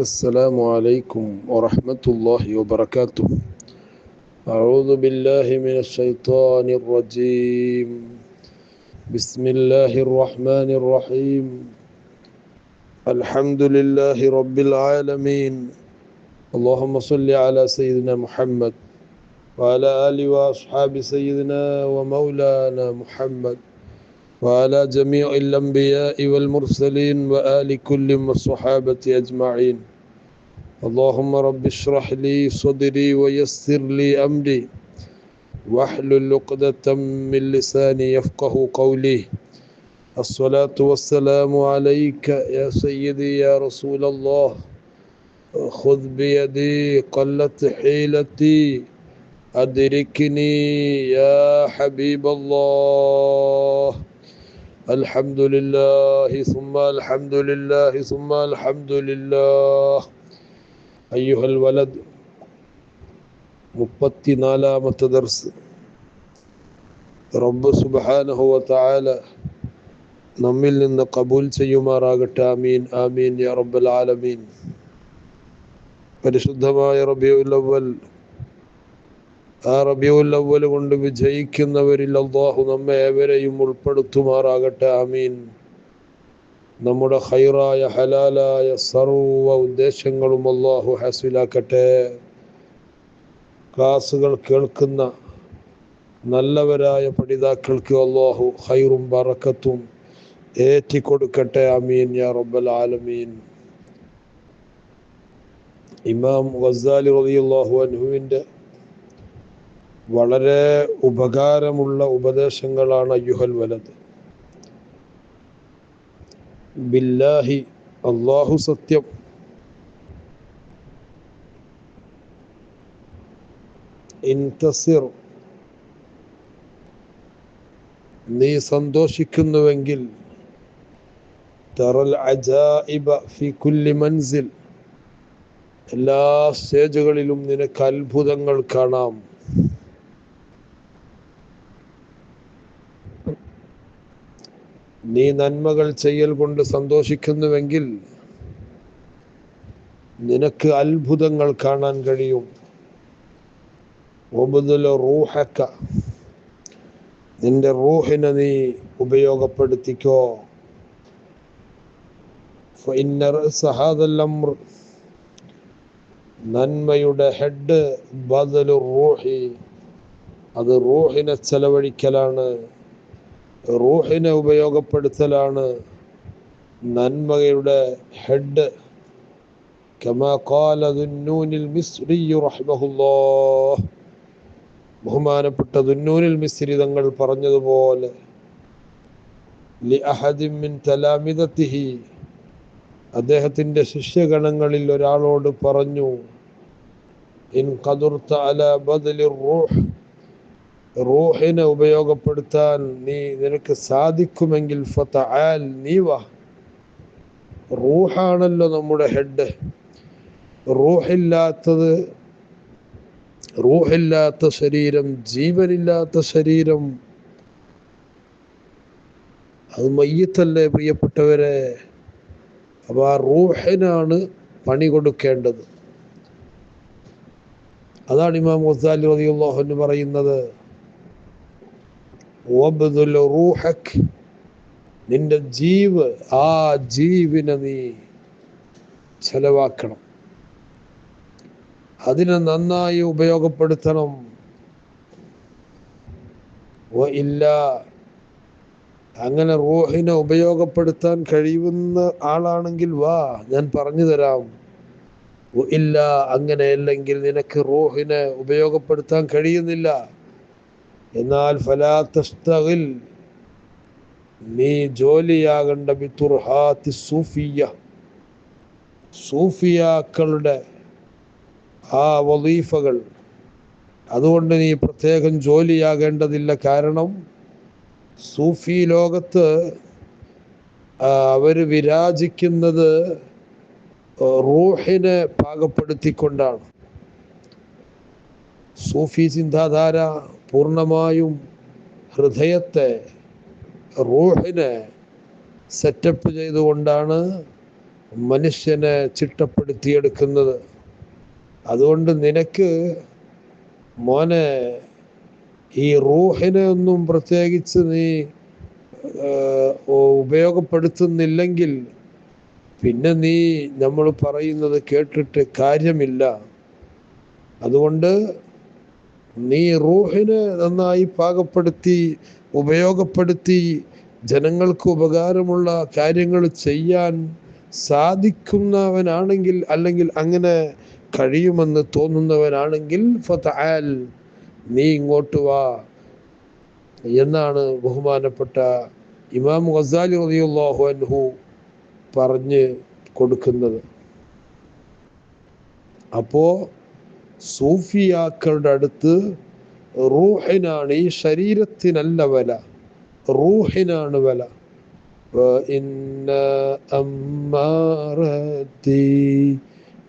السلام عليكم ورحمة الله وبركاته. أعوذ بالله من الشيطان الرجيم. بسم الله الرحمن الرحيم. الحمد لله رب العالمين. اللهم صل على سيدنا محمد وعلى آله وأصحاب سيدنا ومولانا محمد. وعلى جميع الأنبياء والمرسلين وآل كل والصحابة أجمعين. اللهم رب اشرح لي صدري ويسر لي أمري. واحلل عقدة من لساني يفقه قولي. الصلاة والسلام عليك يا سيدي يا رسول الله. خذ بيدي قلت حيلتي. أدركني يا حبيب الله. الحمد لله ثم الحمد لله ثم الحمد لله أيها الولد മുപ്പത്തിനാലാമത്തെ ദർസ് റബ്ബ് സുബ്ഹാനഹു വതആല നമ്മിൽ നിന്ന് കബൂൽ ചെയ്യുമാറാകട്ടെ ആമീൻ ആമീൻ യാ റബ്ബൽ ആലമീൻ പരിശുദ്ധമായ റബിയുൽ അവ്വൽ ആ റബിയുൽ അവൽ കൊണ്ട് വിജയിക്കുന്നവരിൽ അള്ളാഹു നമ്മെ ഏവരെയും ഉൾപ്പെടുത്തുമാറാകട്ടെ. ആമീൻ. നമ്മുടെ ഹൈറായ ഹലാലായ സർവ ഉദ്ദേശങ്ങളും അള്ളാഹു ഹാസിലാക്കട്ടെ. ക്ലാസുകൾ കേൾക്കുന്ന നല്ലവരായ പഠിതാക്കൾക്ക് അള്ളാഹു ഹൈറും ബറക്കത്തും ഏറ്റിക്കൊടുക്കട്ടെ. അമീൻ യാ റബ്ബൽ ആലമീൻ. ഇമാം ഗസാലി റബിയുള്ളാഹു അൻഹുവിന്റെ വളരെ ഉപകാരമുള്ള ഉപദേശങ്ങളാണ് അയ്യുഹൽ വലത് ബില്ലാഹി അള്ളാഹു സത്യം. ഇൻതസിർ നീ സന്തോഷിക്കുന്നുവെങ്കിൽ തറൽ അജായിബ ഫി കുല്ലി മൻസിൽ. എല്ലാ സ്റ്റേജുകളിലും നിനക്ക് അത്ഭുതങ്ങൾ കാണാം. നീ നന്മകൾ ചെയ്യൽ കൊണ്ട് സന്തോഷിക്കുന്നുവെങ്കിൽ നിനക്ക് അത്ഭുതങ്ങൾ കാണാൻ കഴിയും. റൂഹക്ക നിന്റെ റൂഹിനെ നീ ഉപയോഗപ്പെടുത്തിക്കോ. നന്മയുടെ ഹെഡ് ബദലു റൂഹി അത് റൂഹിനെ ചെലവഴിക്കലാണ്. റൂഹിനെ ഉപയോഗപ്പെടുത്തലാണ് നന്മകയുടെ ഹെഡ്. ബഹുമാനപ്പെട്ട ദുന്നൂനിൽ മിസ്രി തങ്ങൾ പറഞ്ഞതുപോലെ അദ്ദേഹത്തിന്റെ ശിഷ്യഗണങ്ങളിൽ ഒരാളോട് പറഞ്ഞു ഇൻ കതുർത്ത റൂഹ്. റൂഹിനെ ഉപയോഗപ്പെടുത്താൻ നീ നിനക്ക് സാധിക്കുമെങ്കിൽ ഫതആൽ നീ വാ. റൂഹാണല്ലോ നമ്മുടെ ഹെഡ് റൂഹില്ലാത്തത് റൂഹില്ലാത്ത ശരീരം ജീവനില്ലാത്ത ശരീരം. അത് മയ്യത്തല്ലേ പ്രിയപ്പെട്ടവരെ? അപ്പൊ ആ റൂഹിനാണ് പണി കൊടുക്കേണ്ടത്. അതാണ് ഇമാം ഗസാലി റളിയല്ലാഹു പറയുന്നത്. റൂഹക് നിന്റെ ജീവ് ആ ജീവിനെ നീ ചെലവാക്കണം. അതിനെ നന്നായി ഉപയോഗപ്പെടുത്തണം. ഇല്ല അങ്ങനെ റൂഹിനെ ഉപയോഗപ്പെടുത്താൻ കഴിയുന്ന ആളാണെങ്കിൽ വാ ഞാൻ പറഞ്ഞു തരാം. ഇല്ല അങ്ങനെയല്ലെങ്കിൽ നിനക്ക് റൂഹിനെ ഉപയോഗപ്പെടുത്താൻ കഴിയുന്നില്ല. എന്നാൽ ഫലാത്തസ്തകിൽ നീ ജോലിയാകേണ്ട ബിത്തുർഹാത്തി സൂഫിയ. സൂഫിയാക്കളുടെ ആ വലീഫകൾ അതുകൊണ്ട് നീ പ്രത്യേകം ജോലിയാകേണ്ടതില്ല. കാരണം സൂഫി ലോകത്ത് അവർ വിരാജിക്കുന്നത് റൂഹിനെ പാകപ്പെടുത്തിക്കൊണ്ടാണ്. സൂഫി ചിന്താധാര പൂർണമായും ഹൃദയത്തെ റൂഹിനെ സെറ്റപ്പ് ചെയ്തുകൊണ്ടാണ് മനുഷ്യനെ ചിട്ടപ്പെടുത്തിയെടുക്കുന്നത്. അതുകൊണ്ട് നിനക്ക് മോനെ ഈ റൂഹിനെ ഒന്നും പ്രത്യേകിച്ച് നീ ഉപയോഗപ്പെടുത്തുന്നില്ലെങ്കിൽ പിന്നെ നീ നമ്മൾ പറയുന്നത് കേട്ടിട്ട് കാര്യമില്ല. അതുകൊണ്ട് നീ റൂഹിനെ നന്നായി പാകപ്പെടുത്തി ഉപയോഗപ്പെടുത്തി ജനങ്ങൾക്ക് ഉപകാരമുള്ള കാര്യങ്ങൾ ചെയ്യാൻ സാധിക്കുന്നവനാണെങ്കിൽ അല്ലെങ്കിൽ അങ്ങനെ കഴിയുമെന്ന് തോന്നുന്നവനാണെങ്കിൽ നീ ഇങ്ങോട്ട് വാ എന്നാണ് ബഹുമാനപ്പെട്ട ഇമാം ഗസാലി റളിയല്ലാഹു അൻഹു പറഞ്ഞ് കൊടുക്കുന്നത്. അപ്പോ സൂഫിയാക്കളുടെ അടുത്ത് റൂഹിനാണ് ഈ ശരീരത്തിനല്ല വില റൂഹിനാണ് വില وإن أمارتي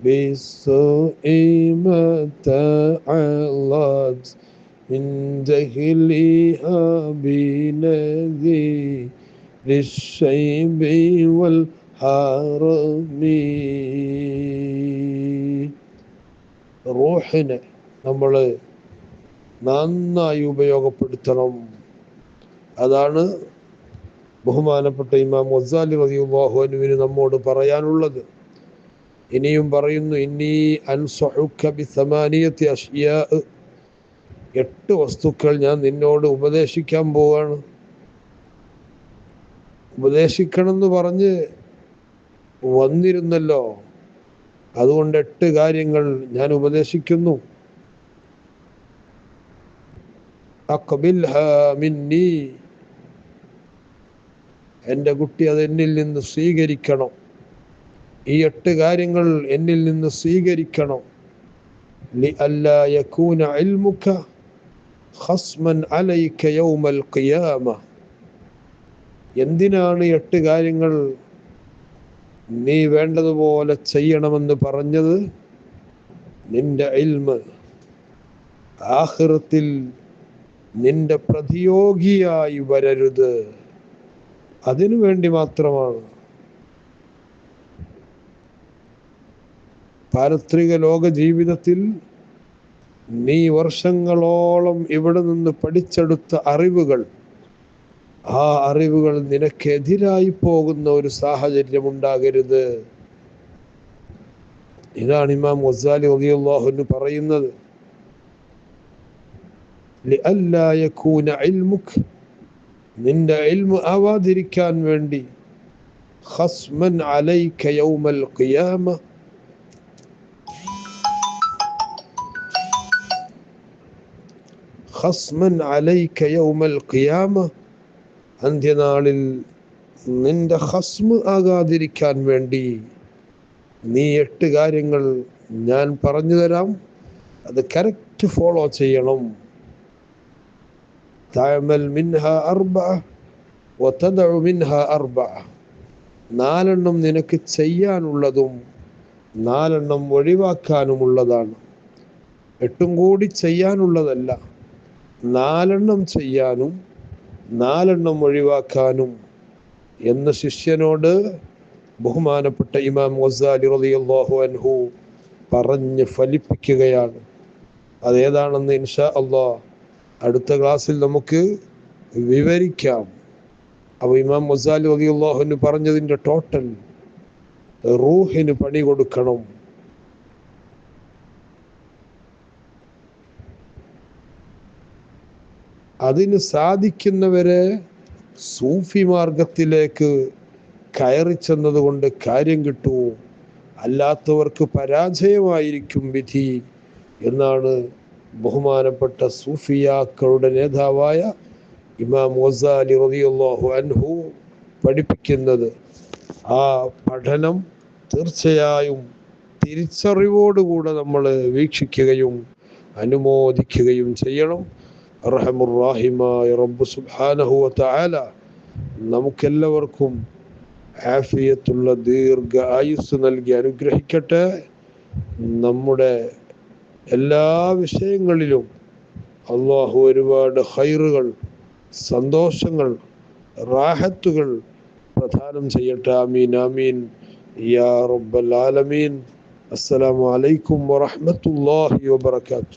بالسوء متعلت من جهلها بنذير الشيب والحرم റൂഹിനെ നമ്മൾ നന്നായി ഉപയോഗപ്പെടുത്തണം. അതാണ് ബഹുമാനപ്പെട്ട ഇമാം വസാലി റതിയുബാഹുവിന് നമ്മോട് പറയാനുള്ളത്. ഇനിയും പറയുന്നു ഇനി അഷിയ അഷ്യാ. എട്ട് വസ്തുക്കൾ ഞാൻ നിന്നോട് ഉപദേശിക്കാൻ പോവാണ്. ഉപദേശിക്കണം എന്ന് പറഞ്ഞ് വന്നിരുന്നല്ലോ. അതുകൊണ്ട് എട്ട് കാര്യങ്ങൾ ഞാൻ ഉപദേശിക്കുന്നു. എന്റെ കുട്ടി അത് എന്നിൽ നിന്ന് സ്വീകരിക്കണം. ഈ എട്ട് കാര്യങ്ങൾ എന്നിൽ നിന്ന് സ്വീകരിക്കണം. യകൂന ഖസ്മൻ അലൈക യൗമൽ ഖിയാമ. എന്തിനാണ് എട്ട് കാര്യങ്ങൾ നീ വേണ്ടതുപോലെ ചെയ്യണമെന്ന് പറഞ്ഞത് നിന്റെ ഇൽമ്. ആഹൃത്തിൽ നിന്റെ പ്രതിയോഗിയായി വരരുത്. അതിനു വേണ്ടി മാത്രമാണ്. പാരത്രിക ലോക ജീവിതത്തിൽ നീ വർഷങ്ങളോളം ഇവിടെ നിന്ന് പഠിച്ചെടുത്ത അറിവുകൾ ആ അറിവുകൾ നിനക്കെതിരായി പോകുന്ന ഒരു സാഹചര്യം ഉണ്ടാകരുത് ഇതാണ് ഇമാം വസാലി റളിയല്ലാഹു പറയുന്നത് لئلا يكون علمك നിന്റെ ഇൽമു ആവാതിരിക്കാൻ വേണ്ടി ഖസ്മൻ അലൈക യൗമൽ ഖിയാമ ഖസ്മൻ അലൈക യൗമൽ ഖിയാമ അന്ത്യനാളിൽ നിന്റെ ഹസ്മ് ആകാതിരിക്കാൻ വേണ്ടി നീ എട്ട് കാര്യങ്ങൾ ഞാൻ പറഞ്ഞു തരാം അത് കറക്റ്റ് ഫോളോ ചെയ്യണം تعمل منها أربعة وتدع منها أربعة നാലെണ്ണം നിനക്ക് ചെയ്യാനുള്ളതും നാലെണ്ണം ഒഴിവാക്കാനുമുള്ളതാണ് എട്ടും കൂടി ചെയ്യാനുള്ളതല്ല നാലെണ്ണം ചെയ്യാനും നാലെണ്ണം ഒഴിവാക്കാനും എന്ന ശിഷ്യനോട് ബഹുമാനപ്പെട്ട ഇമാം വസാലി റളിയല്ലാഹു അൻഹു പറഞ്ഞ് ഫലിപ്പിക്കുകയാണ്. അതേതാണെന്ന് ഇൻഷാ അള്ളാ അടുത്ത ക്ലാസ്സിൽ നമുക്ക് വിവരിക്കാം. അപ്പോൾ ഇമാം മൊസാലി റളിയല്ലാഹുവിന് പറഞ്ഞതിന്റെ ടോട്ടൽ റൂഹിന് പണി കൊടുക്കണം. അതിന് സാധിക്കുന്നവരെ സൂഫി മാർഗത്തിലേക്ക് കയറി ചെന്നതുകൊണ്ട് കാര്യം കിട്ടൂ. അല്ലാത്തവർക്ക് പരാജയമായിരിക്കും വിധി എന്നാണ് ബഹുമാനപ്പെട്ട സൂഫിയാക്കളുടെ നേതാവായ ഇമാം വസാലി റളിയല്ലാഹു അൻഹു പഠിപ്പിക്കുന്നത്. ആ പഠനം തീർച്ചയായും തിരിച്ചറിവോടുകൂടെ നമ്മൾ വീക്ഷിക്കുകയും അനുമോദിക്കുകയും ചെയ്യണം. അർഹമുറാഹിമായ റബ്ബ് സുബാനഹുവ താല നമുക്കെല്ലാവർക്കും ഹാഫിയത്തുള്ള ദീർഘ ആയുസ് നൽകി അനുഗ്രഹിക്കട്ടെ. നമ്മുടെ എല്ലാ വിഷയങ്ങളിലും അള്ളാഹു ഒരുപാട് ഹൈറുകൾ സന്തോഷങ്ങൾ റാഹത്തുകൾ പ്രധാനം ചെയ്യട്ടെ. ആമീൻ ആമീൻ. യാ റബ്ബൽ ആലമീൻ. അസ്സലാമു അലൈക്കും വറഹ്മത്തുള്ളാഹി വബറകാതുഹു